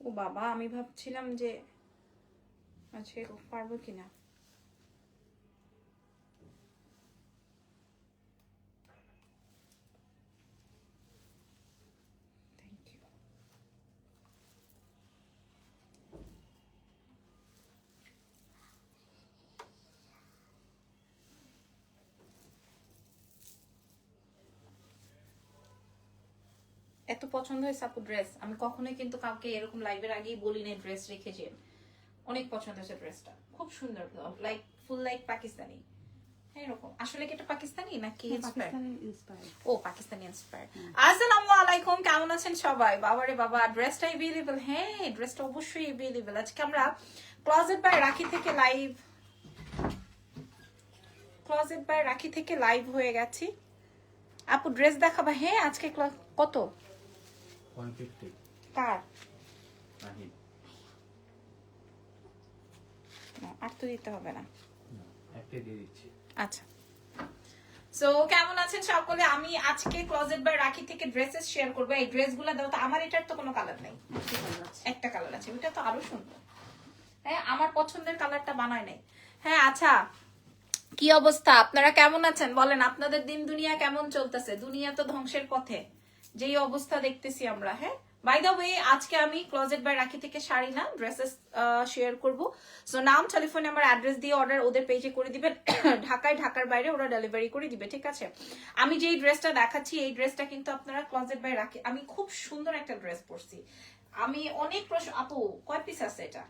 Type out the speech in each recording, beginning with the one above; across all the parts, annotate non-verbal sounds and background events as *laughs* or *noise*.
ও বাবা আমি ভাবছিলাম যে আজকে পারব কিনা থ্যাংক ইউ এত পছন্দ হয়েছে আপু ড্রেস আমি কখনোই কিন্তু কাউকে এরকম লাইভের আগেই বলি নাই ড্রেস রেখেছি অনেক পছন্দ হয়েছে ড্রেসটা খুব সুন্দর লাইক ফুল লাইক পাকিস্তানি। এরকম। আসলে কি এটা পাকিস্তানি নাকি inspired? পাকিস্তানি ইন্সপায়ার ও পাকিস্তানি ইন্সপায়ার আসসালামু আলাইকুম কেমন আছেন সবাই? বাবারে বাবা ড্রেসটা এভেলেবল হ্যাঁ ড্রেসটা অবশ্যই এভেলেবল আজকে আমরা ক্লোজেট বাই রাখি থেকে লাইভ ক্লোজেট বাই রাখি থেকে লাইভ হয়ে গেছি। আপু ড্রেস দেখাবা? হ্যাঁ আজকে কত? ওয়ান ফিফটি কার? নাহিদ না, আর তো দিতে হবে না। একটাই দিয়ে দিচ্ছি। আচ্ছা। সো কেমন আছেন সকলে? আমি আজকে ক্লোজেট বাই রাখি থেকে ড্রেসেস শেয়ার করব। এই ড্রেসগুলো দাও তো আমার এটার তো কোনো কালার নেই। একটা কালার আছে। ওইটা তো আরও সুন্দর। হ্যাঁ আমার পছন্দের কালারটা বানায় নাই। হ্যাঁ আচ্ছা। কি অবস্থা? আপনারা কেমন আছেন? বলেন আপনাদের দিন দুনিয়া কেমন চলতেছে? দুনিয়া তো ধ্বংসের পথে। যেই অবস্থা দেখতেছি আমরা হ্যাঁ? বাই দ্য ওয়ে আজকে আমি ক্লোজেট বাই রাখি থেকে শাড়ি না ড্রেসেস শেয়ার করব। সো নাম টেলিফোন নাম্বার অ্যাড্রেস দিয়ে অর্ডার ওদের পেজে করে দিবেন। *coughs* ঢাকায় ঢাকার বাইরে ওরা ডেলিভারি করে দিবে ঠিক আছে? আমি যেই ড্রেসটা দেখাচ্ছি এই ড্রেসটা কিন্তু আপনারা ক্লোজেট বাই রাখি আমি খুব সুন্দর একটা ড্রেস পরছি। আমি অনেক প্রশ্ন আপু কয় পিস আছে এটা?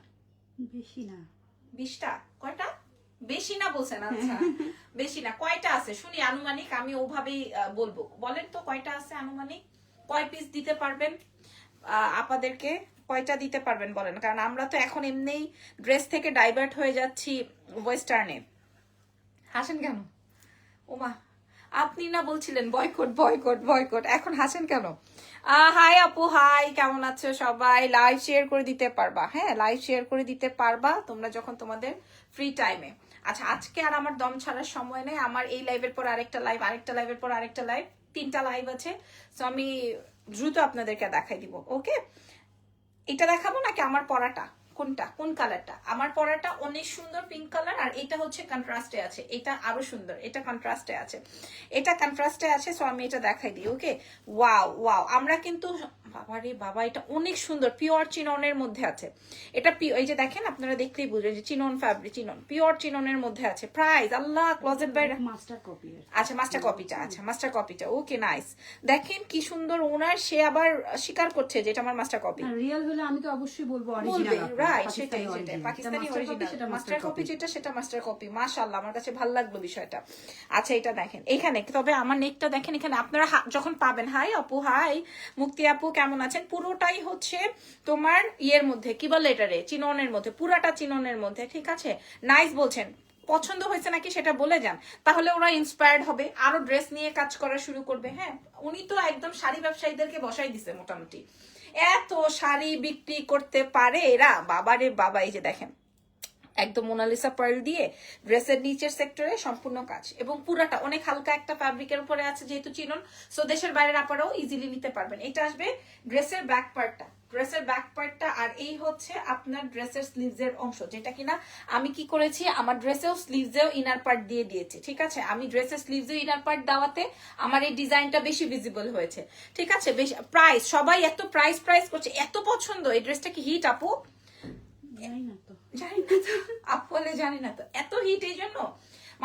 বেশি না। বিশটা? কয়টা? বেশি না বলছেন আচ্ছা। *laughs* বেশি না কয়টা আছে? শুনি আনুমানিক আমি ওভাবেই বলব। বলেন তো কয়টা আছে আনুমানিক? কয় পিস দিতে পারবেন? আপাদেরকে কয়টা দিতে পারবেন বলেন? কারণ আমরা তো এখন এমনিই ড্রেস থেকে ডাইভার্ট হয়ে যাচ্ছি ওয়েস্টার্নে হাসেন কেন? ওমা আপনি না বলছিলেন বয়কট বয়কট বয়কট এখন হাসেন কেন? হাই আপু হাই কেমন আছো সবাই? লাইভ শেয়ার করে দিতে পারবা। হ্যাঁ লাইভ শেয়ার করে দিতে পারবা তোমরা যখন তোমাদের ফ্রি টাইমে আচ্ছা আজকে আর আমার দম ছাড়ার সময় নেই। আমার এই লাইভের পর আরেকটা লাইভ আরেকটা লাইভের পর আরেকটা লাইভ তিনটা লাইভ আছে। তো আমি দ্রুত আপনাদেরকে দেখাই দিব ওকে এটা দেখাবো নাকি আমার পরাটা কোনটা কোন কালারটা আমার পরাটা অনেক সুন্দর পিঙ্ক কালার আর এটা হচ্ছে কন্ট্রাস্টে আছে। এটা আরও সুন্দর। এটা কন্ট্রাস্টে আছে। এটা কন্ট্রাস্টে আছে সো আমি এটা দেখাই দিই ওকে ওয়াও ওয়াও আমরা কিন্তু বাবা রে বাবা এটা অনেক সুন্দর। পিওর চিননের মধ্যে আছে। এটা এই যে দেখেন আপনারা দেখলেই বুঝবেন যে চিনন ফ্যাব্রিক চিনন। পিওর চিননের মধ্যে আছে। প্রাইস আল্লাহ ক্লোজেট বাইরে মাস্টার কপি আচ্ছা মাস্টার কপিটা আচ্ছা মাস্টার কপিটা ওকে নাইস দেখেন কি সুন্দর ওনার সে আবার স্বীকার করছে যে এটা আমার মাস্টার কপি রিয়েল হলে আমি তো অবশ্যই বলব বলবে অরিজিনাল রাইট সেটাই সেটাই পাকিস্তানি অরিজিনাল মাস্টার কপি যেটা সেটা মাস্টার কপি মাশাআল্লাহ আমার কাছে ভালো লাগল বিষয়টা। আচ্ছা এটা দেখেন এখানে তবে আমার নেকটা দেখেন এখানে আপনারা যখন পাবেন হাই আপু হাই মুক্তি আপু কেমন আছেন? পুরোটাই হচ্ছে তোমার ইয়ের মধ্যে কি বলে এটারে? চিননের মধ্যে পুরাটা চিননের মধ্যে ঠিক আছে? নাইস বলছেন। পছন্দ হয়েছে নাকি সেটা বলে যান। তাহলে ওরা ইন্সপায়ার্ড হবে। আরও ড্রেস নিয়ে কাজ করা শুরু করবে। হ্যাঁ উনি তো একদম শাড়ি ব্যবসায়ীদেরকে বসাই দিছে মোটামুটি। এত শাড়ি বিক্রি করতে পারে এরা? বাবারে বাবা, এই যে দেখেন। একদম মোনালিসা পার্ল দিয়ে ড্রেসের নিচের সেক্টরে সম্পূর্ণ কাজ। এবং পুরাটা, অনেক হালকা একটা ফ্যাব্রিকের উপরে আছে যেহেতু চিনন সো দেশের বাইরের আপারাও ইজিলি নিতে পারবেন। এটা আসবে ড্রেসের ব্যাক পার্টটা ড্রেসের ব্যাক পার্টটা আর এই হচ্ছে আপনার ড্রেসের স্লিভস এর অংশ। যেটা কিনা আমি কি করেছি, আমার ড্রেসেও স্লিভসেও ইনার পার্ট দিয়ে দিয়েছি, ঠিক আছে? আমি ড্রেসের স্লিভসেও ইনার পার্ট দেওয়াতে আমার এই ডিজাইনটা বেশি ভিজিবল হয়েছে, ঠিক আছে? বেশ প্রাইস সবাই এত প্রাইস প্রাইস করছে। এত পছন্দ, এই ড্রেসটা কি হিট আপু? জানি না তো। এত হিট এই জন্য?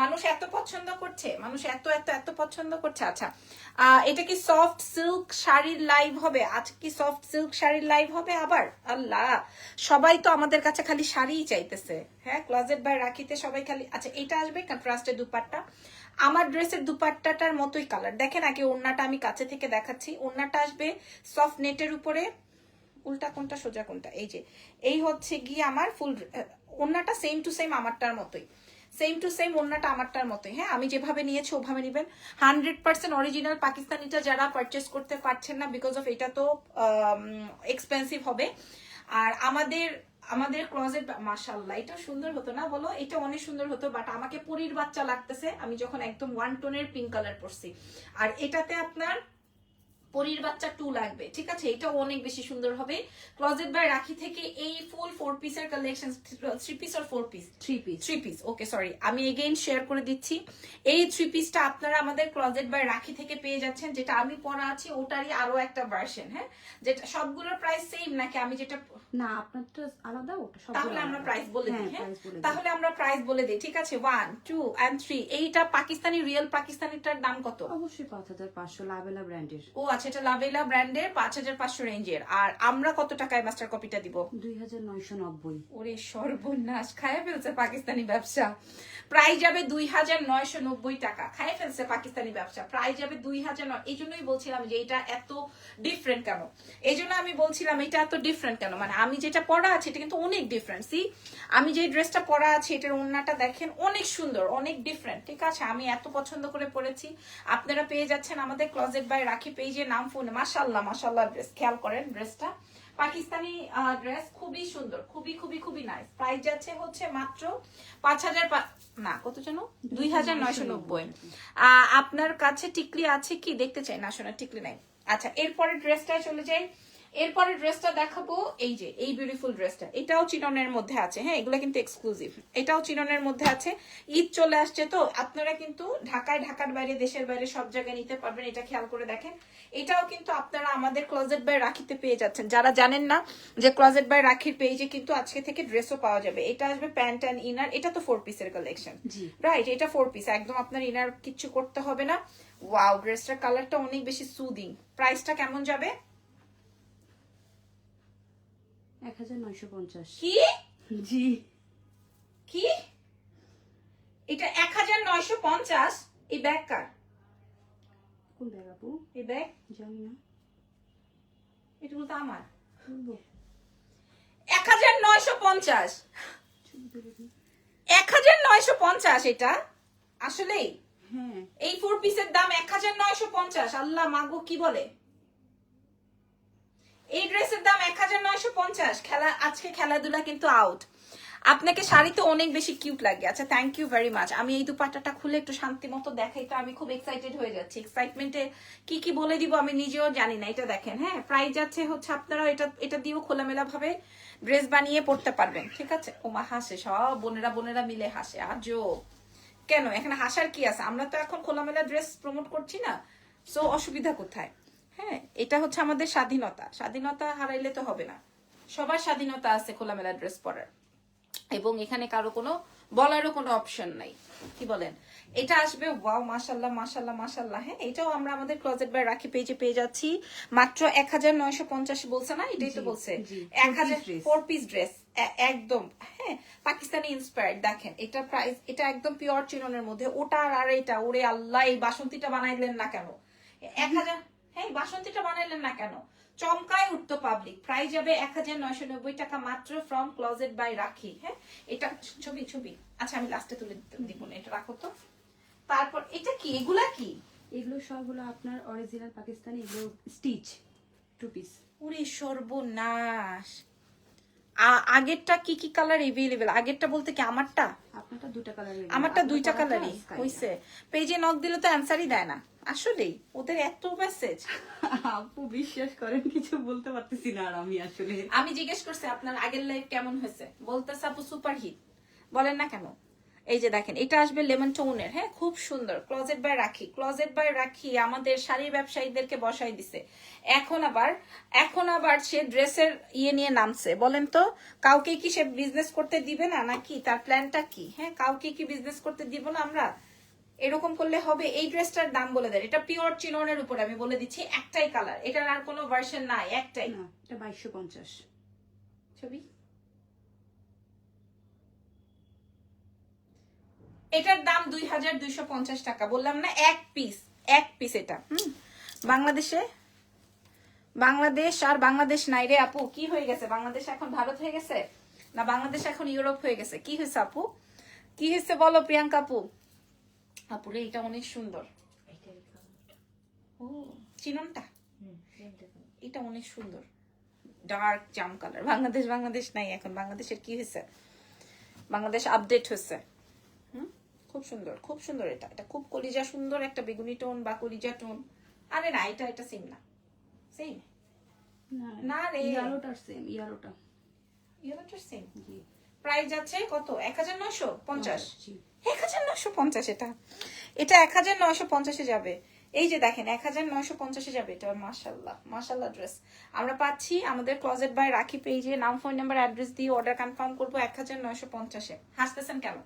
মানুষ এত পছন্দ করছে? মানুষ এত এত এত পছন্দ করছে? আচ্ছা এটা কি সফট সিল্ক শাড়ির লাইভ হবে? আজ কি সফট সিল্ক শাড়ির লাইভ হবে আবার? আল্লাহ, সবাই তো আমাদের কাছে খালি শাড়িই চাইতেছে। হ্যাঁ ক্লোজেট বাই রাখিতে সবাই খালি আচ্ছা এটা আসবে কন্ট্রাস্টের দুপাট্টা। আমার ড্রেসের দুপাট্টাটার মতোই কালার দেখেন আগে ওড়নাটা আমি কাছে থেকে দেখাচ্ছি। ওড়নাটা আসবে সফট নেটের উপরে। উল্টা কোনটা, সোজা কোনটা? এই যে, এই হচ্ছে গিয়ে আমার ফুল ওন্নাটা সেম টু সেম আমারটার মতোই। সেম টু সেম ওন্নাটা আমারটার মতোই। হ্যাঁ আমি যেভাবে নিয়েছি, ওভাবে নেবেন। হান্ড্রেড পার্সেন্ট অরিজিনাল পাকিস্তানিটা যারা পারচেস করতে পারছেন না বিকজ অফ এটা তো এক্সপেন্সিভ হবে। আর আমাদের আমাদের ক্লজেট মাশাল্লাহ এটা সুন্দর হতো না বলো? এটা অনেক সুন্দর হতো বাট আমাকে পরীর বাচ্চা লাগতেছে। আমি যখন একদম ওয়ান টোনের পিঙ্ক কালার পরছি। আর এটাতে আপনার পরীর বাচ্চা টু লাগবে ঠিক আছে? এটা অনেক বেশি সুন্দর হবে। ক্লোজেট বাই রাখি থেকে এই ফুল ফোর পিসের কালেকশন থ্রি পিস আর four piece three piece three piece okay sorry আমি এগেইন শেয়ার করে দিচ্ছি। এই থ্রি পিসটা আপনারা আমাদের ক্লোজেট বাই রাখি থেকে পেয়ে যাচ্ছেন যেটা আমি পরা আছি ওটারই আরও একটা ভার্সন হ্যাঁ? যেটা সবগুলোর প্রাইস সেম নাকি আমি যেটা না আপনারটা আলাদা ওটা তাহলে আমরা প্রাইস বলে দিই হ্যাঁ দিই। তাহলে আমরা প্রাইস বলে দিই ঠিক আছে? ওয়ান টু এন্ড থ্রি এইটা পাকিস্তানি রিয়েল পাকিস্তানিটার দাম কত? অবশ্যই পাঁচ হাজার পাঁচশো লাভেলা ব্র্যান্ডের ও আচ্ছা এটা লাভেলা ব্র্যান্ডের পাঁচ হাজার পাঁচশো রেঞ্জের। আর আমরা কত টাকায় মাস্টার কপিটা দিব? দুই হাজার নয়শো নব্বই। ওরে সর্বনাশ খায় ফেলছে পাকিস্তানি ব্যবসা। প্রায় যাবে দুই হাজার নয়শো নব্বই টাকা। খায় ফেলছে পাকিস্তানি ব্যবসা। প্রায় যাবে দুই হাজার নয় এই জন্যই বলছিলাম যে এটা এত ডিফারেন্ট কেন? এই জন্য আমি বলছিলাম এটা এত ডিফারেন্ট কেন? মানে আমি যেটা পরা আছে, এটা কিন্তু অনেক ডিফারেন্ট সি আমি যে ড্রেসটা পরা আছে, এটার ওড়নাটা দেখেন অনেক সুন্দর, অনেক ডিফারেন্ট ঠিক আছে? আমি এত পছন্দ করে পড়েছি আপনারা পেয়ে যাচ্ছেন আমাদের ক্লজেট বাই রাখি পেজে নাম ফোনে মাসাল্লাহ মাসাল্লাহ ড্রেস খেয়াল করেন ড্রেসটা পাকিস্তানি ড্রেস খুবই সুন্দর, খুবই খুবই খুবই নাইস প্রাইস যাচ্ছে হচ্ছে মাত্র পাঁচ হাজার না, কত যেন? দুই হাজার নয়শো নব্বই। আপনার কাছে টিকলি আছে কি? দেখতে চাই। না, শোনা, টিকলি নাই। আচ্ছা এরপরে ড্রেসটা চলে যাই। এরপরে ড্রেসটা দেখাবো। এই যে এই বিউটিফুল ড্রেসটা এটাও চিননের মধ্যে আছে হ্যাঁ? এগুলো কিন্তু এক্সক্লুসিভ এটাও চিননের মধ্যে আছে। ঈদ চলে আসছে তো আপনারা কিন্তু ঢাকায় ঢাকার বাইরে দেশের বাইরে সব জায়গায় নিতে পারবেন এটা খেয়াল করে দেখেন। এটাও কিন্তু আপনারা আমাদের ক্লোজেট বাই রাখিতে পেয়ে যাচ্ছেন। যারা জানেন না যে ক্লোজেট বাই রাখির পেজে কিন্তু আজকে থেকে ড্রেসও পাওয়া যাবে। এটা আসবে প্যান্ট অ্যান্ড ইনার এটা তো ফোর পিসের কালেকশন জি। রাইট এটা ফোর পিস একদম আপনার ইনার কিছু করতে হবে না। ওয়াও ড্রেসটার কালারটা অনেক বেশি সুদিং প্রাইসটা কেমন যাবে? এক হাজার নয়শো পঞ্চাশ। কি? জি। কি? এটা এক হাজার নয়শো পঞ্চাশ। এই ব্যাগ কার? কোন ব্যাগ আপু? এই ব্যাগ? জানি না। এটুকু তো আমার। এক হাজার নয়শো পঞ্চাশ। এক হাজার নয়শো পঞ্চাশ এটা? আসলেই? হ্যাঁ। এই ফোর পিসের দাম এক হাজার নয়শো পঞ্চাশ। আল্লাহ মাগো কি বলে? এই ড্রেসের দাম এক হাজার নয়শো পঞ্চাশ। খেলা, আজকে খেলাধুলা কিন্তু আউট আপনাকে শাড়িতে অনেক বেশি কিউট লাগে। আচ্ছা থ্যাংক ইউ ভেরি মাচ আমি এই দুপাট্টাটা খুলে একটু শান্তি মতো দেখাই তো আমি খুব এক্সাইটেড হয়ে যাচ্ছি। এক্সাইটমেন্টে কি কি বলে দিব আমি নিজেও জানি না, এটা দেখেন হ্যাঁ? প্রাইস যাচ্ছে হচ্ছে আপনারা এটা এটা দিয়েও খোলামেলা ভাবে ড্রেস বানিয়ে পড়তে পারবেন, ঠিক আছে? ওমা, হাসে, সব বোনেরা বোনেরা মিলে হাসে। আজও কেন? এখানে হাসার কি আছে? আমরা তো এখন খোলামেলা ড্রেস প্রমোট করছি না। সো অসুবিধা কোথায়? হ্যাঁ এটা হচ্ছে আমাদের স্বাধীনতা। স্বাধীনতা হারাইলে তো হবে না। সবার স্বাধীনতা আছে খোলামেলা ড্রেস পরার। এবং এখানে কারও কোনো বলারও কোনো অপশন নাই। কি বলেন? এটা আসবে ওয়াও মাশাল্লাহ মাশাল্লাহ মাশাল্লাহ হ্যাঁ এটাও আমরা আমাদের ক্লোজেট বাই রাখি পেজে পেয়ে যাচ্ছি। মাত্র এক হাজার নয়শো পঞ্চাশ বলছে না? এটাই তো বলছে। এক হাজার ফোর পিস ড্রেস একদম। হ্যাঁ পাকিস্তানি ইন্সপায়ার্ড দেখেন এটা প্রাইস এটা একদম পিওর চিননের মধ্যে। ওটা আর এটা ওরে আল্লাহ এই বাসন্তীটা বানাইলেন না কেন? এক হাজার হ্যাঁ বাসন্তীটা বানাইলেন না কেন? চমকায় উঠতো পাবলিক প্রাইস যাবে এক হাজার নয়শো নব্বই টাকা মাত্র ফ্রম ক্লোজেট বাই রাখি হ্যাঁ? এটা ছবি ছবি। আচ্ছা আমি লাস্টে তুলে দিব না এটা রাখো তো। তারপর এটা কি? এগুলা কি? এগুলো সব হলো আপনার অরিজিনাল পাকিস্তানি এগুলো স্টিচ টু পিস ওরে সর্বনাশ। আগেরটা কি কি কালার এভেলেবেল আগেরটা বলতে কি আমারটা? আপনারটা দুটা কালার আমারটা দুইটা কালারই হইছে। পেজে নক দিলে তো অ্যান্সারই দেয় না। আসলেই ওদের এত মেসেজ আপু বিশ্বাস করেন কিছু বলতে পারতেছি না আর আমি আসলে। আমি জিজ্ঞেস করছি আপনার আগের লাইফ কেমন হয়েছে? বলতেছে আপু সুপার হিট বলেন না কেন? এই যে দেখেন এটা আসবে লেমন টোনের হ্যাঁ খুব সুন্দর। Closet by Rakhi closet by Rakhi আমাদের শাড়ি ব্যবসায়ীদেরকে বসাই দিছে। এখন আবার এখন আবার সে ড্রেসের ইয়ে নিয়ে নামছে। বলেন তো কাউকে কি সে বিজনেস করতে দিবে না? নাকি তার প্ল্যানটা কি? হ্যাঁ কাউকে কি বিজনেস করতে দিব না আমরা? এরকম করলে হবে এই ড্রেসটার দাম বলে দেন। এটা পিওর চিননের উপর আমি বলে দিচ্ছি একটাই কালার এটার আর কোনো ভার্সন নাই একটাই। না এটা বাইশশো পঞ্চাশ। ছবি? এটার দাম দুই হাজার দুইশো পঞ্চাশ টাকা। বললাম না এক পিস এক পিস এটা। বাংলাদেশে? বাংলাদেশ আর বাংলাদেশ নাই রে আপু কি হয়ে গেছে? বাংলাদেশ এখন ভারত হয়ে গেছে? না বাংলাদেশ এখন ইউরোপ হয়ে গেছে? কি হয়েছে আপু? কি হয়েছে বলো প্রিয়াঙ্কা আপু? আপুরে এটা অনেক সুন্দর। ও চিননটা? এটা অনেক সুন্দর। ডার্ক জাম কালার বাংলাদেশ বাংলাদেশ নাই এখন। বাংলাদেশের কি হয়েছে? বাংলাদেশ আপডেট হয়েছে। হুম? খুব সুন্দর খুব সুন্দর এটা। এটা খুব কলিজা সুন্দর একটা বেগুনি টোন বা কলিজা টোন। আরে না এটা এটা সিম না। সেম না রে। ইয়ালোটার সেম ইয়ালোটা ইয়েলোটার সেম প্রাইস যাচ্ছে কত? এক হাজার নশো পঞ্চাশ? এক হাজার নশো পঞ্চাশ এটা। এটা এক হাজার নয়শো পঞ্চাশে যাবে। এই যে দেখেন, এক হাজার নয়শো পঞ্চাশে যাবে এটা মাসাল্লাহ মাসাল্লাহ ড্রেস আমরা পাচ্ছি আমাদের ক্লোজেট বাই রাখি পেজে নাম ফোন নাম্বার অ্যাড্রেস দিয়ে অর্ডার কনফার্ম করব এক হাজার নয়শো পঞ্চাশে। হাসতেছেন কেন?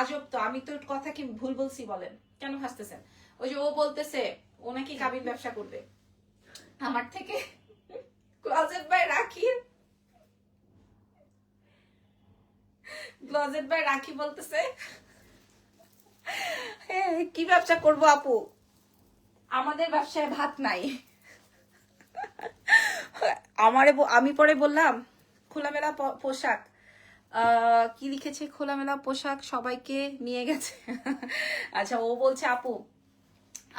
আজব তো, আমি তো কথা কি ভুল বলছি বলেন? কেন হাসতেছেন? ওই যে ও বলতেছে, ও নাকি কাবিন ব্যবসা করবে। আমার থেকে closet by Rakhi closet by Rakhi বলতেছে কি ব্যবসা করব আপু? আমাদের ব্যবসায় ভাত নাই। আমারে আমি পরে বললাম, খোলামেলা পোশাক। কি লিখেছে খোলামেলা পোশাক? সবাইকে নিয়ে গেছে। আচ্ছা ও বলছে, আপু,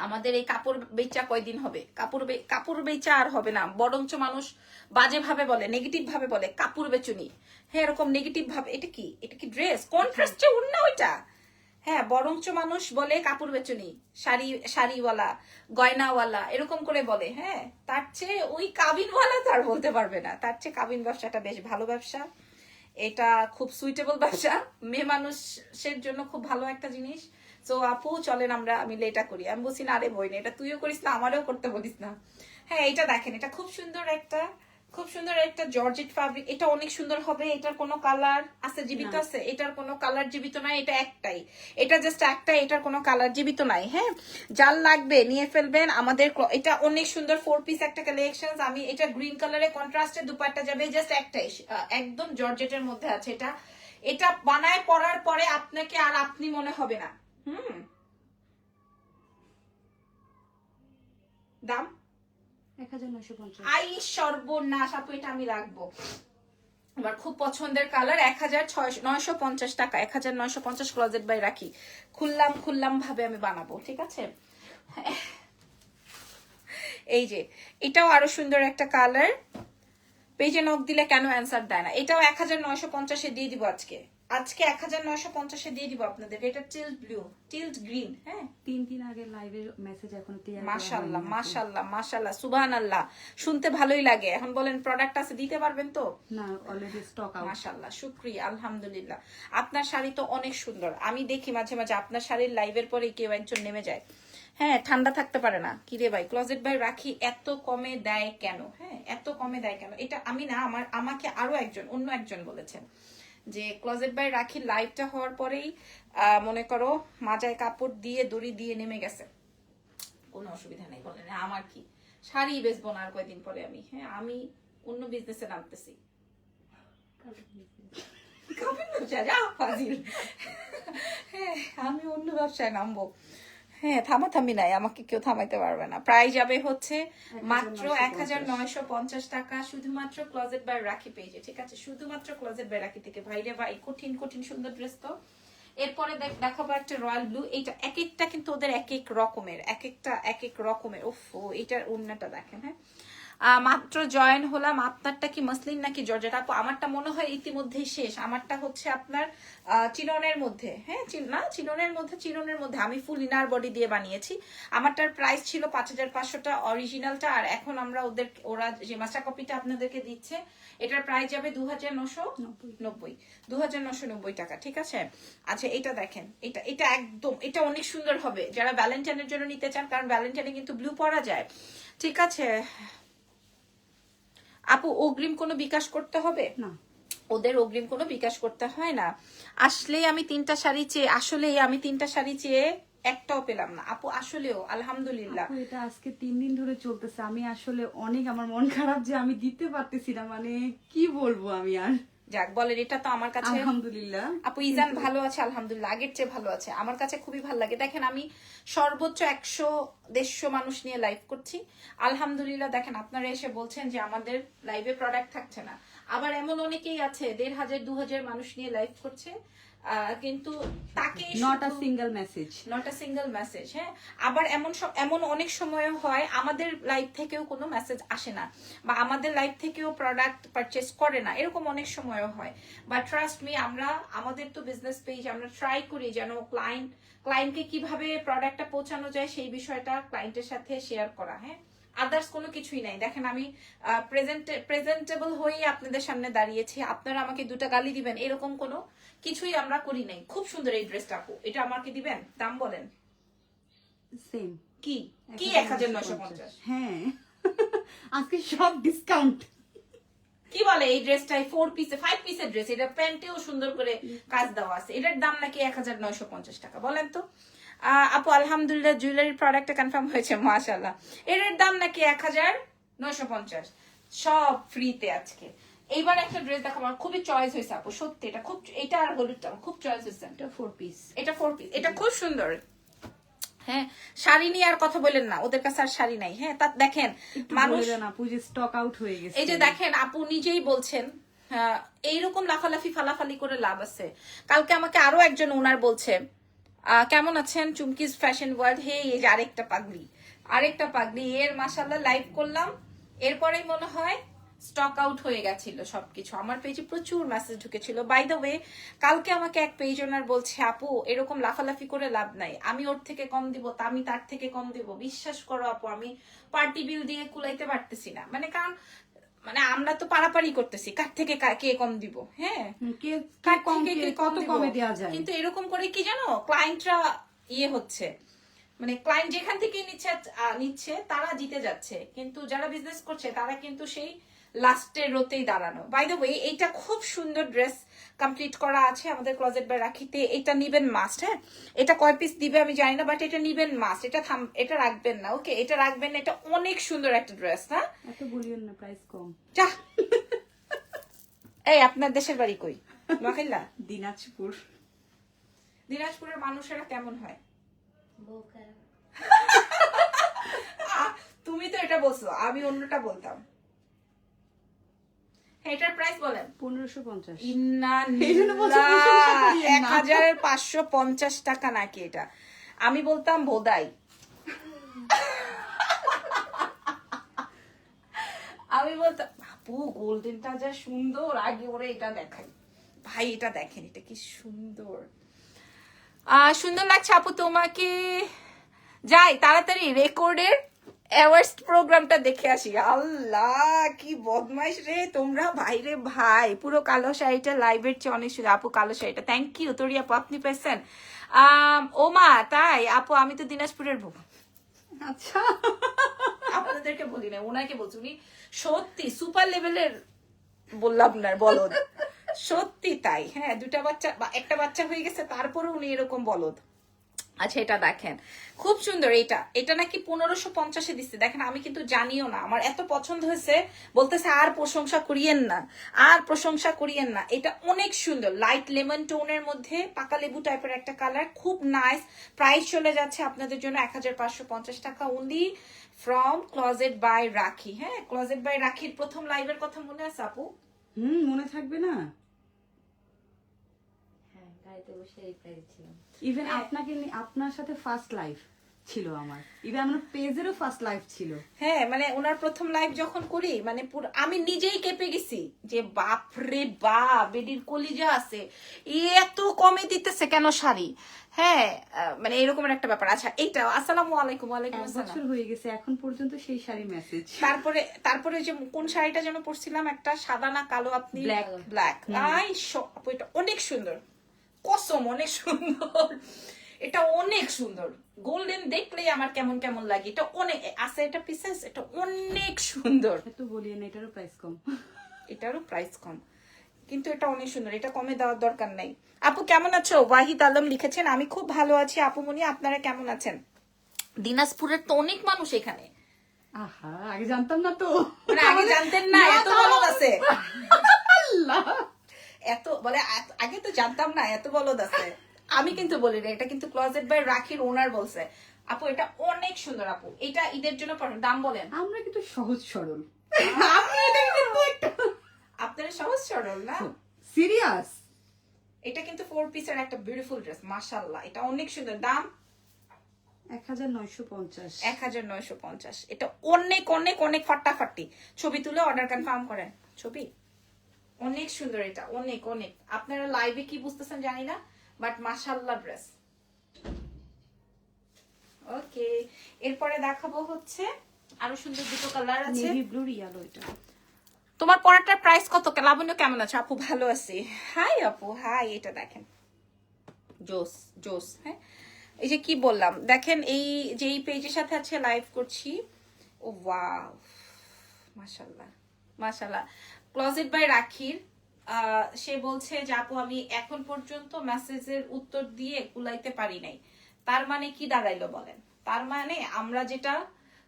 আমাদের এই কাপড় বেচা কয়দিন হবে? কাপড় কাপড় বেচা আর হবে না। বরঞ্চ মানুষ বাজে ভাবে বলে নেগেটিভ ভাবে বলে, কাপড় বেচুনি। হ্যাঁ এরকম নেগেটিভ ভাবে এটা কি? এটা কি ড্রেস? কোন ড্রেসটা উন্না ওইটা। হ্যাঁ বরঞ্চ মানুষ বলে কাপড় বেচুনি শাড়ি, শাড়িওয়ালা, গয়নাওয়ালা, এরকম করে বলে হ্যাঁ। তার চেয়ে ওই কাবিনওয়ালা তার বলতে পারবে না। তার চেয়ে কাবিন ব্যবসাটা বেশ ভালো ব্যবসা। এটা খুব সুইটেবল ব্যবসা। মেয়ে মানুষের জন্য খুব ভালো একটা জিনিস। তো আপু, চলেন আমরা মিলে এটা করি। আমি বলছি, না আরে বই না এটা তুইও করিস না, আমারও করতে বলিস না। হ্যাঁ এটা দেখেন, এটা খুব সুন্দর একটা খুব সুন্দর একটা জর্জেট ফ্যাব্রিক এটা অনেক সুন্দর হবে এটার কোনো কালার আছে জীবিত আছে? এটার কোনো কালার জীবিত নাই এটা একটাই। এটা জাস্ট একটা এটার কোনো কালার জীবিত নাই হ্যাঁ? যার লাগবে নিয়ে ফেলবেন আমাদের এটা অনেক সুন্দর ফোর পিস একটা কালেকশন আমি এটা গ্রিন কালারে কন্ট্রাস্টে দুপাট্টা যাবে জাস্ট একটাই একদম জর্জেটের মধ্যে আছে এটা। এটা বানায় পরার পরে আপনাকে আর আপনি মনে হবে না। হুম। দাম এক হাজার নশো পঞ্চাশ আই সর্বনাশ, আপু, এটা আমি রাখব। আমার খুব পছন্দের কালার, এক হাজার পঞ্চাশ টাকা, এক হাজার নয়শো পঞ্চাশ ক্লোজেট বাই রাখি। খুললাম খুললাম ভাবে আমি বানাবো, ঠিক আছে? এই যে, এটাও আরও সুন্দর একটা কালার। পেজে নখ দিলে কেন অ্যান্সার দেয় না? এটাও এক হাজার নয়শো পঞ্চাশে দিয়ে দিব আজকে। আজকে এক হাজার নয়শো পঞ্চাশে দিয়ে দিব আপনাদের এটা টিল্ট ব্লু টিল্ট গ্রিন হ্যাঁ? তিন দিন আগে লাইভের মেসেজ এখন মাশাল্লাহ মাশাল্লাহ মাশাল্লাহ সুবহান আল্লাহ শুনতে ভালোই লাগে। এখন বলেন প্রোডাক্ট আছে দিতে পারবেন তো? না অলরেডি স্টক আউট মাশাল্লাহ শুক্রিয়া আলহামদুলিল্লাহ। আপনার শাড়ি তো অনেক সুন্দর। আমি দেখি মাঝে মাঝে আপনার শাড়ির লাইভের পরে কেউ একজন নেমে যায়। হ্যাঁ ঠান্ডা থাকতে পারে না। কিরে ভাই ক্লোজেট ভাই রাখি এত কমে দেয় কেন? হ্যাঁ এত কমে দেয় কেন? এটা আমি না আমার আমাকে আরও একজন অন্য একজন বলেছেন। যে ক্লোজেট বাই রাখি লাইভটা হওয়ার পরেই মনে করো মাজায় কাপড় দিয়ে দড়ি দিয়ে নেমে গেছে। কোনো অসুবিধা নেই, বলেন। আমার কি? শাড়ি বেচবো না আর কয়দিন পরে আমি। হ্যাঁ আমি অন্য বিজনেসে নামতেছি। হ্যাঁ আমি অন্য ব্যবসায় নামবো। হ্যাঁ থামাথামি নাই আমাকে কেউ থামাইতে পারবে না। প্রায় যাবে হচ্ছে মাত্র এক হাজার নয়শো পঞ্চাশ টাকা শুধুমাত্র ক্লোজেট বাই রাখি পেয়েছে ঠিক আছে? শুধুমাত্র ক্লোজেট বাই রাখি থেকে। ভাইরে ভাই কঠিন কঠিন সুন্দর ড্রেস তো। এরপরে দেখ দেখাবো একটা রয়্যাল ব্লু এইটা এক একটা কিন্তু ওদের এক এক রকমের এক একটা এক এক রকমের। ওফ এটার অন্যটা দেখেন হ্যাঁ? মাত্র জয়েন হলাম। আপনারটা কি মসলিন নাকি জর্জেট? আপু আমারটা মনে হয় ইতিমধ্যেই শেষ। আমারটা হচ্ছে আপনার চিননের মধ্যে। হ্যাঁ না চিননের মধ্যে চিননের মধ্যে। আমি ফুল ইনার বডি দিয়ে বানিয়েছি। আমারটার প্রাইস ছিল পাঁচ হাজার পাঁচশোটা অরিজিনালটা আর এখন আমরা ওদের ওরা যে মাস্টার কপিটা আপনাদেরকে দিচ্ছে এটার প্রাইস যাবে দু হাজার নশো। নব্বই। দু হাজার নশো নব্বই টাকা ঠিক আছে? আচ্ছা এটা দেখেন। এটা এটা একদম এটা অনেক সুন্দর হবে। যারা ভ্যালেন্টাইনের জন্য নিতে চান কারণ ভ্যালেন্টাইনে কিন্তু ব্লু পরা যায়। ঠিক আছে? আপু অগ্রিম কোনো বিকাশ করতে হবে? না। ওদের অগ্রিম কোনো বিকাশ করতে হয় না। আসলেই আমি তিনটা শাড়ি চেয়ে আসলেই আমি তিনটা শাড়ি চেয়ে একটাও পেলাম না। আপু আসলেও আলহামদুলিল্লাহ। এটা আজকে তিন দিন ধরে চলতেছে। আমি আসলে অনেক আমার মন খারাপ যে আমি দিতে পারতেছি না মানে কি বলব আমি আর? যাক বলেন এটা তো আমার কাছে আলহামদুলিল্লাহ। আপু ইজান ভালো আছে? আলহামদুলিল্লাহ আগের চেয়ে ভালো আছে। আমার কাছে খুবই ভালো লাগে। দেখেন আমি সর্বোচ্চ একশো দেড়শো মানুষ নিয়ে লাইভ করছি। আলহামদুলিল্লাহ দেখেন আপনারা এসে বলছেন যে আমাদের লাইভে প্রোডাক্ট থাকছে না। আবার এমন অনেকেই আছে দেড় হাজার দু হাজার মানুষ নিয়ে লাইভ করছে। কিন্তু তাকে not a single message not a single message হ্যাঁ? আবার এমন এমন অনেক সময় হয় আমাদের লাইভ থেকেও কোনো মেসেজ আসে না বা আমাদের লাইভ থেকেও প্রোডাক্ট পারচেস করে না এরকম অনেক সময়ও হয়। বা ট্রাস্ট মি আমরা আমাদের তো বিজনেস পেজ আমরা ট্রাই করি যেন ক্লায়েন্ট ক্লায়েন্টকে কীভাবে প্রোডাক্টটা পৌঁছানো যায় সেই বিষয়টা ক্লায়েন্টের সাথে শেয়ার করা হ্যাঁ? আদার্স কোনো কিছুই নাই। দেখেন আমি প্রেজেন্ট প্রেজেন্টেবল হয়েই আপনাদের সামনে দাঁড়িয়েছি আপনারা আমাকে দুটা গালি দিবেন এরকম কোনো কিছুই আমরা করি নাই। খুব সুন্দর এই ড্রেসটা আপু। এটা আমাকে দিবেন? দাম বলেন। সেম কি? কি এক হাজার নয়শো পঞ্চাশ? হ্যাঁ। *laughs* আজকে সব ডিসকাউন্ট কি বলে এই ড্রেসটাই ফোর পিসে ফাইভ পিসের ড্রেস এটা প্যান্টেও সুন্দর করে কাজ দেওয়া আছে। এটার দাম নাকি এক হাজার নয়শো পঞ্চাশ টাকা। বলেন তো। আপু আলহামদুলিল্লাহ জুয়েলারি প্রোডাক্টটা কনফার্ম হয়েছে মাশাল্লাহ এটার দাম নাকি এক হাজার নয়শো পঞ্চাশ? সব ফ্রিতে আজকে। এইবার একটা ড্রেস দেখো আমার খুবই চয়েস হয়েছে আপু সত্যি এটা খুব এটা আর হলুদটা আমার খুব চয়েস হয়েছে। এটা ফোর পিস এটা ফোর পিস এটা খুব সুন্দর। হ্যাঁ শাড়ি নিয়ে আর কথা বলেন না ওদের কাছে আর শাড়ি নাই হ্যাঁ তা দেখেন মানুষ আপু যে স্টক আউট হয়ে গেছে। এই যে দেখেন আপু নিজেই বলছেন হ্যাঁ, এইরকম লাফালাফি ফালাফালি করে লাভ আছে। কালকে আমাকে আরও একজন ওনার বলছে আহ, কেমন আছেন? চুমকিজ ফ্যাশন ওয়ার্ল্ড হে এই যে আরেকটা পাগলি আরেকটা পাগলি এর মাসাল্লাহ লাইভ করলাম এরপরেই মনে হয় স্টক আউট হয়ে গেছিল সবকিছু। আমার পেজে প্রচুর মেসেজ ঢুকেছিল। বাই দ্য ওয়ে কালকে আমাকে এক পেজ ওনার বলছে আপু এরকম লাফালাফি করে লাভ নাই। আমি ওর থেকে কম দিব তা আমি তার থেকে কম দিব। বিশ্বাস করো আপু আমি পার্টি বিল দিয়ে কুলাইতে পারতেছি না। মানে কারণ মানে আমরা তো পারাপারি করতেছি কার থেকে কে কম দিব? হ্যাঁ? কত কমে দেওয়া যায়? কিন্তু এরকম করে কি জানো? ক্লায়েন্টরা ইয়ে হচ্ছে। মানে ক্লায়েন্ট যেখান থেকে নিচ্ছে নিচ্ছে তারা জিতে যাচ্ছে। কিন্তু যারা বিজনেস করছে তারা কিন্তু সেই লাস্টের রোতেই দাঁড়ানো। বাই দ্য ওয়ে এইটা খুব সুন্দর ড্রেস কমপ্লিট করা আছে আমাদের ক্লোজেট বা রাখিতে। এটা নিবেন মাস্ট হ্যাঁ? এটা কয় পিস দিবে আমি জানি না বাট এটা নিবেন মাস্ট এটা থাম এটা রাখবেন না ওকে এটা রাখবেন না এটা অনেক সুন্দর একটা ড্রেস না এত বলিয়েন না প্রাইস কম। যা এই আপনার দেশের বাড়ি কই? নোয়াখাইলা *laughs* দিনাজপুর। দিনাজপুরের মানুষেরা কেমন হয়? তুমি তো এটা বলছো আমি অন্যটা বলতাম। হ্যাঁ, এটার প্রাইস বলেন। পনেরোশো পঞ্চাশ। ইন্না এই জন্য বলছি প্রশংসা করিয়েন এক হাজার পাঁচশো পঞ্চাশ টাকা নাকি এটা। আমি বলতাম বোদাই আমি বলতাম আপু গোল্ডেনটা যা সুন্দর আগে ওরে এটা দেখাই। ভাই এটা দেখেন এটা কি সুন্দর। সুন্দর লাগছে আপু তোমাকে যাই তাড়াতাড়ি রেকর্ডের অ্যাওয়ার্ডস প্রোগ্রামটা দেখে আসি। আল্লাহ কি বদমাইশ রে তোমরা ভাইরে ভাই। পুরো কালো শাড়িটা লাইভের চেয়ে অনেক সুন্দর। আপু কালো শাড়িটা থ্যাংক ইউ তোরি আপু আপনি পেয়েছেন আম, ও মা তাই? আপু আমি তো দিনাজপুরের বউ। আচ্ছা। আপনাদেরকে বলি না ওনাকে বলছি উনি সত্যি সুপার লেভেলের বললাম না বলদ। সত্যি তাই হ্যাঁ দুটা বাচ্চা, বা একটা বাচ্চা হয়ে গেছে তারপরে উনি এরকম বলদ। আচ্ছা এটা দেখেন, খুব সুন্দর এটা এটা নাকি পনেরোশো পঞ্চাশে দিচ্ছে। দেখেন, আমি কিন্তু জানিও না, আমার এত পছন্দ হয়েছে, বলতেছে আর প্রশংসা করিয়েন না, আর প্রশংসা করিয়েন না। এটা অনেক সুন্দর লাইট লেমন টোনের মধ্যে পাকা লেবু টাইপের একটা কালার খুব নাইস প্রাইস চলে যাচ্ছে আপনাদের জন্য এক হাজার পাঁচশো পঞ্চাশ টাকা অনলি ফ্রম ক্লজেট বাই রাখি হ্যাঁ ক্লজেট বাই রাখির প্রথম লাইভের কথা মনে আছে আপু? হুম, মনে থাকবে না। হ্যাঁ বসে রিপ্লাই দিচ্ছিলাম। ইভেন আপনাকে আপনার সাথে ফার্স্ট লাইফ ছিল আমার। ইভেন আমার পেজেরও ফার্স্ট লাইফ ছিল। হ্যাঁ মানে ওনার প্রথম লাইভ যখন করি মানে পুরো আমি নিজেই কেঁপে গেছি যে বাপ রে বাপ বেডির কলিজা আছে। এত কমে দিতেছে কেন শাড়ি? হ্যাঁ আহ, মানে এরকম একটা ব্যাপার। আচ্ছা এইটা আসসালামু আলাইকুম ওয়ালাইকুম আসসালাম। হয়ে গেছে এখন পর্যন্ত সেই শাড়ি মেসেজ তারপরে তারপরে যে কোন শাড়িটা যেন পরছিলাম একটা সাদা না কালো আপনি? Black. ব্ল্যাক আই এটা অনেক সুন্দর। কসম অনেক সুন্দর। এটা অনেক সুন্দর। গোল্ডেন দেখলেই আমার কেমন কেমন লাগে। এটা অনেক আছে এটা পিসেস এটা অনেক সুন্দর। এত বলিয়ে না এটারও প্রাইস কম। এটারও প্রাইস কম। কিন্তু এটা অনেক সুন্দর এটা কমে দেওয়ার দরকার নাই। আপু কেমন আছো? ওয়াহিদ আলম লিখেছেন আমি খুব ভালো আছি। আপু মনি আপনারা কেমন আছেন? দিনাজপুরের তো অনেক মানুষ এখানে। আহা আগে জানতাম না তো। মানে আগে জানতেন না এত ভালো আছে। আল্লাহ। এত বলে আগে তো জানতাম না এত বলদ আছে। আমি কিন্তু বলি না এটা কিন্তু ক্লোজেট বাই রাখির ওনার বলছে। আপু এটা অনেক সুন্দর আপু। এটা ঈদের জন্য দাম বলেন। আমরা কিন্তু সহজ সরল। *laughs* আপনারা সহজ সরল না? সিরিয়াস এটা কিন্তু ফোর পিসের একটা বিউটিফুল ড্রেস মাশাল্লাহ এটা অনেক সুন্দর দাম? এক হাজার নয়শো পঞ্চাশ। এক হাজার নয়শো পঞ্চাশ। এটা অনেক অনেক অনেক ফাটাফাটি ছবি তুলে অর্ডার কনফার্ম করেন। ছবি? অনেক সুন্দর এটা অনেক অনেক। আপনারা লাইভে কি বুঝতেছেন জানি না বাট মাশাল্লাহ ড্রেস ওকে এরপরে দেখাবো হচ্ছে আরও সুন্দর দুটো কালার আছে। নেভি ব্লুর ইয়ালো এটা। তোমার পরাটার প্রাইস কত? লাবণ্য কেমন আছে? আপু ভালো আছি। হাই আপু হাই এটা দেখেন। জোস জোস হ্যাঁ? এই যে কি বললাম দেখেন এই যে এই পেজের সাথে আছে লাইভ করছি ও ওয়াও মাশাল্লাহ মাশাল্লাহ ক্লোজেট বাই রাখির আহ, সে বলছে যে আপু আমি এখন পর্যন্ত মেসেজের উত্তর দিয়ে কুলাইতে পারি নাই। তার মানে কি দাঁড়াইলো বলেন? তার মানে আমরা যেটা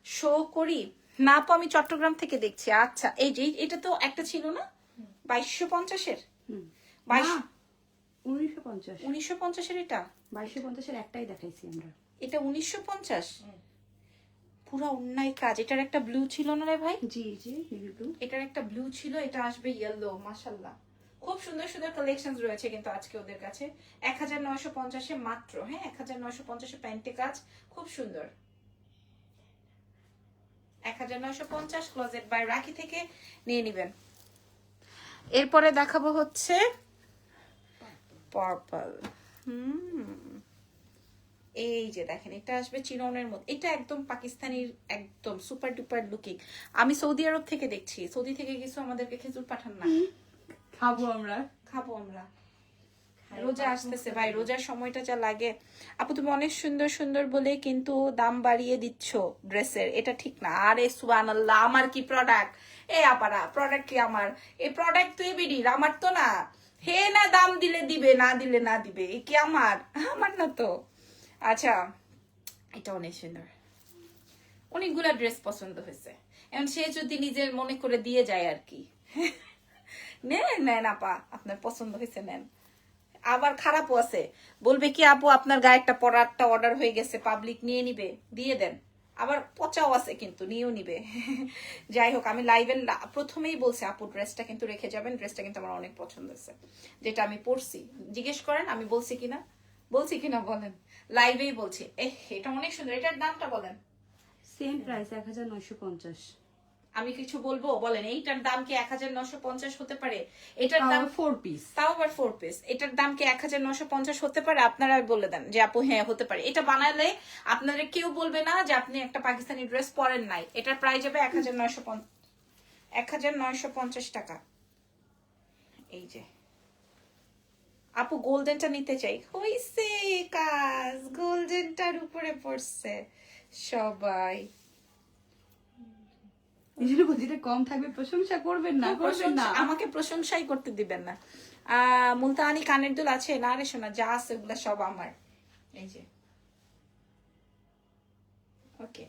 শো করি না আপু আমি চট্টগ্রাম থেকে দেখছি। আচ্ছা এই যে এটা তো একটা ছিল না? বাইশশো পঞ্চাশের? হুম। বাইশ না, উনিশশো পঞ্চাশ। উনিশশো পঞ্চাশের এটা? বাইশশো পঞ্চাশের একটাই দেখাইছি আমরা। এটা উনিশশো পঞ্চাশ? পুরো অন্যায় কাজ। এটার একটা ব্লু ছিল না রে ভাই? জি জি ব্লু এটার একটা ব্লু ছিল এটা আসবে ইয়েলো মাশাল্লাহ খুব সুন্দর সুন্দর কালেকশন রয়েছে কিন্তু আজকে ওদের কাছে। এক হাজার নয়শো পঞ্চাশে মাত্র হ্যাঁ? এক হাজার নয়শো পঞ্চাশে প্যান্টে কাজ খুব সুন্দর। এক হাজার নয়শো পঞ্চাশ ক্লোজেট বাই রাখি থেকে নিয়ে নিবেন। এরপরে দেখাবো হচ্ছে পার্পল হুম। এই যে দেখেন এটা আসবে চিননের মধ্যে। এটা একদম পাকিস্তানির একদম সুপার ডুপার লুকিং আমি সৌদি আরব থেকে দেখছি। সৌদি থেকে কিছু আমাদেরকে খেজুর পাঠান না। খাব আমরা। খাব আমরা। রোজা আসতেছে ভাই রোজার সময়টা যা লাগে। আপু তুমি অনেক সুন্দর সুন্দর বলে কিন্তু দাম বাড়িয়ে দিচ্ছ ড্রেসের। এটা ঠিক না। আরে সুবান আল্লাহ আমার কি প্রোডাক্ট এ আপারা প্রোডাক্ট কি আমার? এই প্রোডাক্ট তো এবিডির আমার তো না। হে না দাম দিলে দিবে না দিলে না দিবে এ কি আমার? আমার না তো। আচ্ছা এটা অনেক সুন্দর। অনেকগুলা ড্রেস পছন্দ হয়েছে। এখন সে যদি নিজের মনে করে দিয়ে যায় আর কি। *laughs* নেন নেন আপা, আপনার পছন্দ হয়েছে, নেন। আবার খারাপও আছে। বলবে কি, আপু, আপনার গায়ে একটা পরারটা অর্ডার হয়ে গেছে পাবলিক নিয়ে নিবে, দিয়ে দেন। আবার পচাও আছে কিন্তু, নিয়েও নিবে। *laughs* যাই হোক, আমি লাইভের প্রথমেই বলছি, আপু ড্রেসটা কিন্তু রেখে যাবেন ড্রেসটা কিন্তু আমার অনেক পছন্দ হয়েছে। যেটা আমি পরছি। জিজ্ঞেস করেন, আমি বলছি কিনা? বলছি কিনা বলেন? লাইভেই বলছি। এহ এটা অনেক সুন্দর। এটার দামটা বলেন। সেম প্রাইস এক হাজার নয়শো পঞ্চাশ। আমি কিছু বলব? বলেন এইটার দাম কি এক হাজার নশো পঞ্চাশ হতে পারে? এটার দাম ফোর পিস তাও আবার ফোর পিস এটার দাম কি এক হাজার নশো পঞ্চাশ হতে পারে? আপনারা বলে দেন যে আপু হ্যাঁ হতে পারে। এটা বানালে আপনারা কেউ বলবে না যে আপনি একটা পাকিস্তানি ড্রেস পরেন নাই। এটার প্রাইস যাবে এক হাজার নয়শো এক হাজার নয়শো পঞ্চাশ টাকা। এই যে। আপু গোল্ডেনটা নিতে চাই। হইছে কাজ গোল্ডেনটার উপরে পড়ছে সবাই। কম থাকবে প্রশংসা করবেন না করবেন না। আমাকে প্রশংসাই করতে দিবেন না। আহ মুলতানি কানের দুল আছে না রে শোনা যা আছে ওগুলা সব আমার। এই যে। Okay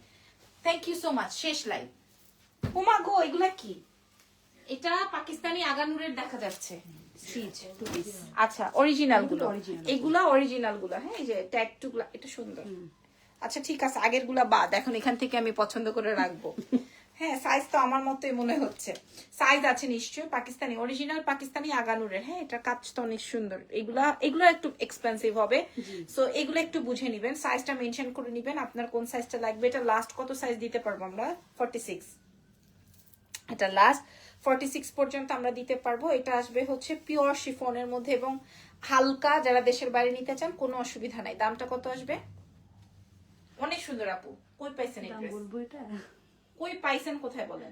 thank you so much শেষ লাইভ হুমা গো এগুলা কি? এটা পাকিস্তানি আগানুরের দেখা যাচ্ছে। সিজ টু পিস আচ্ছা অরিজিনালগুলো এগুলা অরিজিনালগুলো হ্যাঁ এই যে ট্যাগ এটা সুন্দর। আচ্ছা ঠিক আছে আগেরগুলা বাদ এখন এখান থেকে আমি পছন্দ করে রাখব। *laughs* হ্যাঁ সাইজ তো আমার মতোই মনে হচ্ছে। সাইজ আছে নিশ্চয়ই পাকিস্তানি অরিজিনাল পাকিস্তানি আগানুরের হ্যাঁ এটা কাজ তো অনেক সুন্দর। এগুলা এগুলো একটু এক্সপেন্সিভ হবে। সো এগুলো একটু বুঝে নিবেন সাইজটা মেনশন করে নিবেন আপনার কোন সাইজটা লাগবে এটা লাস্ট কত সাইজ দিতে পারব আমরা? ফর্টি সিক্স এটা লাস্ট ফর্টি সিক্স পর্যন্ত আমরা দিতে পারব। এটা আসবে হচ্ছে পিওর শিফনের মধ্যে এবং হালকা যারা দেশের বাইরে নিতে চান কোনো অসুবিধা নাই। দামটা কত আসবে? অনেক সুন্দর আপু। কই পাইছেন কই পাইছেন কোথায় বলেন?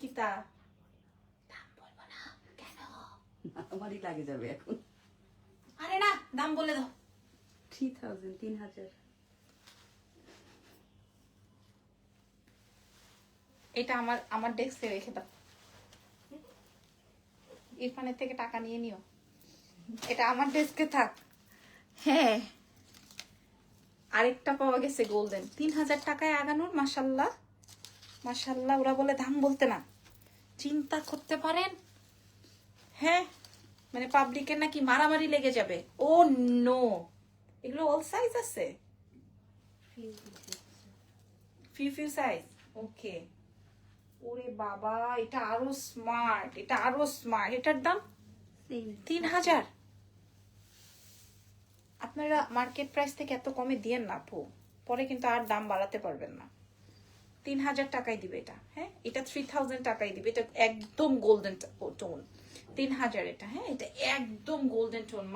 কিতা? দাম বলব না। কেন? আমারই লাগে যাবে এখন। আরে না দাম বলে দাও। থ্রি থাউজেন্ড তিন হাজার। এটা আমার আমার ডেস্কে রেখে দাও। ইরফানের থেকে টাকা নিয়ে নিও। এটা আমার ডেস্কে থাক। হ্যাঁ। আরেকটা পাওয়া গেছে গোল্ডেন। তিন হাজার টাকায় আগানোর মাসাল্লাহ মাসাল্লাহ ওরা বলে দাম বলতে না। চিন্তা করতে পারেন? হ্যাঁ। মানে পাবলিকের নাকি মারামারি লেগে যাবে। ও নো এগুলো অল সাইজ আছে? ফিউ ফিউ সাইজ ওকে ওরে বাবা এটা আরও স্মার্ট এটা আরও স্মার্ট এটার দাম? তিন হাজার। আপনারা মার্কেট প্রাইস থেকে এত কমে দিয়েন না আপু। পরে কিন্তু আর দাম বাড়াতে পারবেন না। তিন হাজার টাকাই দিবে এটা হ্যাঁ? এটা থ্রি থাউজেন্ড টাকাই দিবে। এটা একদম গোল্ডেন টোন তিন হাজার এটা হ্যাঁ? এটা একদম গোল্ডেন টোন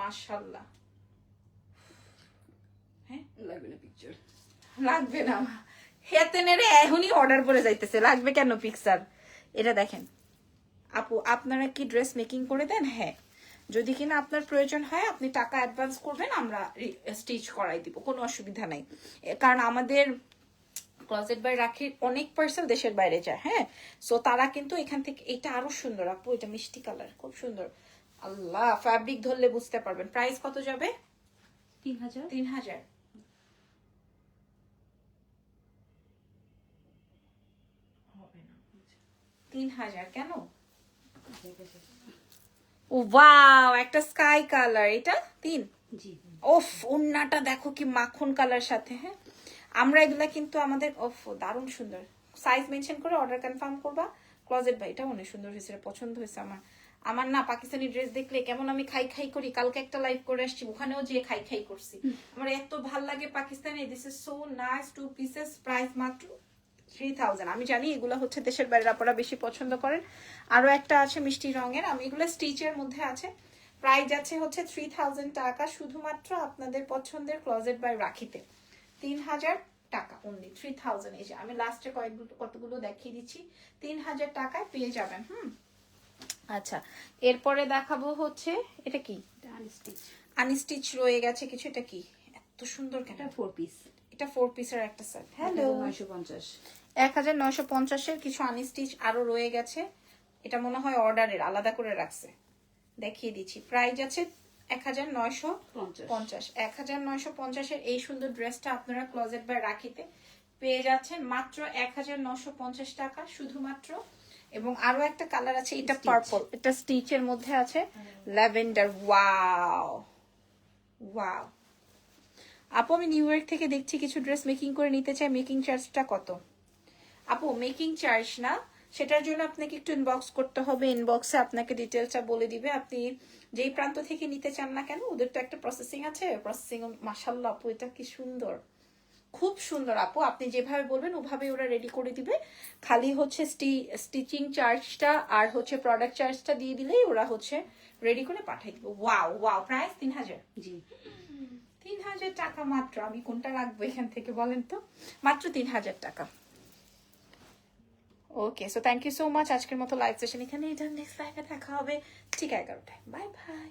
মাশাল্লাহ লাগবে না পিকচার লাগবে না। হেতে নেড়ে এখনই অর্ডার করে যাইতেছে। লাগবে কেন পিকচার এটা দেখেন। আপু আপনারা কি ড্রেস মেকিং করে দেন? হ্যাঁ। যদি কিনা আপনার প্রয়োজন হয় আপনি টাকা অ্যাডভান্স করবেন আমরা স্টিচ করাই দিব। কোনো অসুবিধা নাই। কারণ আমাদের ক্লোজেট বাই রাখির অনেক পার্সেল দেশের বাইরে যায় হ্যাঁ? সো তারা কিন্তু এখান থেকে এটা আরও সুন্দর। আপু এটা মিষ্টি কালার খুব সুন্দর। আল্লাহ ফ্যাব্রিক ধরলে বুঝতে পারবেন। প্রাইস কত যাবে? তিন হাজার। তিন হাজার হবে না তিন হাজার কেন? ও ওয়াও একটা স্কাই কালার এটা? তিন? ওফ ওন্নাটা দেখো কি মাখন কালার সাথে হ্যাঁ? আমরা এগুলা কিন্তু আমাদের ওফ দারুণ সুন্দর। সাইজ মেনশন করে অর্ডার কনফার্ম করবা। ক্লোজেট ভাই এটা অনেক সুন্দর হয়েছে পছন্দ হয়েছে আমার। আমার না পাকিস্তানি ড্রেস দেখলে কেমন আমি খাই খাই করি কালকে একটা লাইভ করে আসছি ওখানেও যেয়ে খাই খাই করছি। আমার এত ভালো লাগে Pakistani this is so nice two pieces price মাত্র থ্রি থাউজেন্ড আমি জানি এগুলো হচ্ছে দেশের বাইরের আপনারা বেশি পছন্দ করেন। আরও একটা আছে মিষ্টি রঙের। আমি এগুলো স্টিচের মধ্যে আছে। প্রাইস আছে হচ্ছে থ্রি থাউজেন্ড টাকা শুধুমাত্র আপনাদের পছন্দের ক্লোজেট বাই রাখিতে। তিন হাজার টাকা অনলি থ্রি থাউজেন্ড এই যে আমি লাস্টে কয়েকগুলো কতগুলো দেখিয়ে দিচ্ছি। তিন হাজার টাকায় পেয়ে যাবেন হুম? আচ্ছা এরপরে দেখাবো হচ্ছে এটা কি? স্টিচ আনস্টিচ রয়ে গেছে কিছু এটা কি? এত সুন্দর কেন? ফোর পিস এটা ফোর পিসের একটা সেট হ্যালো নয়শো পঞ্চাশ। এক হাজার নয়শো পঞ্চাশের কিছু আনস্টিচ আরও রয়ে গেছে। এটা মনে হয় অর্ডারের আলাদা করে রাখছে। দেখিয়ে দিচ্ছি। প্রাইস আছে এক হাজার নয়শো পঞ্চাশ। এক হাজার নয়শো পঞ্চাশের এই সুন্দর ড্রেসটা আপনারা ক্লোজেট বাই রাখিতে পেয়ে যাচ্ছেন। মাত্র এক হাজার নশো পঞ্চাশ টাকা শুধুমাত্র। এবং আরও একটা কালার আছে এটা পার্পল এটা স্টিচের মধ্যে আছে। ল্যাভেন্ডার ওয়াও ওয়াও আপু, আমি নিউ ইয়র্ক থেকে দেখছি কিছু ড্রেস মেকিং করে নিতে চাই মেকিং চার্জটা কত? আপু মেকিং চার্জ না, সেটার জন্য আপনাকে একটু ইনবক্স করতে হবে। ইনবক্সে আপনাকে ডিটেলসটা বলে দিবে। আপনি যেই প্রান্ত থেকে নিতে চান না কেন, ওদের তো একটা প্রসেসিং আছে। প্রসেসিং মাসাল্লাহ আপু, এটা কি সুন্দর। খুব সুন্দর আপু, আপনি যেভাবে বলবেন ওভাবে ওরা রেডি করে দিবে। খালি হচ্ছে স্টিচিং চার্জটা আর হচ্ছে প্রোডাক্ট চার্জটা দিয়ে দিলেই ওরা হচ্ছে রেডি করে পাঠিয়ে দিবে। ওয়াও ওয়াও প্রাইস তিন হাজার। জি। তিন হাজার টাকা মাত্র। আমি কোনটা রাখব এখান থেকে বলেন তো? মাত্র তিন হাজার টাকা। Okay so thank you so much আজকের মতো লাইভ সেশন এখানে এটা নেক্সট লাইভে দেখা হবে। ঠিক এগারোটায়। Bye bye